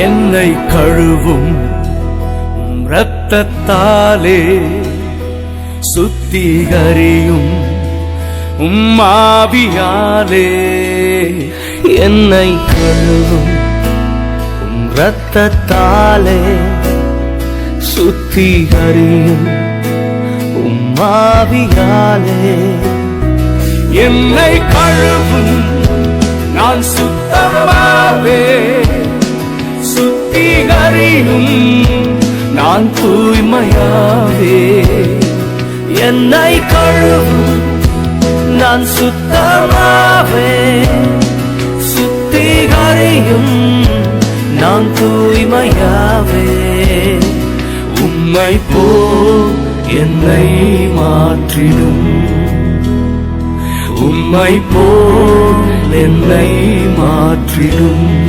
என்னை கழுவும் இரத்தத்தாலே சுத்திகரியும் உம்மாவியாலே. என்னை கழுவும் இரத்தத்தாலே சுத்திகரியும் உம்மாவியாலே. என்னை கழுவும் நான் சுத்தமாவே. சுத்திகரியும் நான் தூய்மையாவே. என்னை கழுவும் நான் சுத்தமாவே. சுத்திகரியும் நான் தூய்மையாவே. உம்மை போ என்னை மாற்றிடும். உம்மை போ என்னை மாற்றிடும்.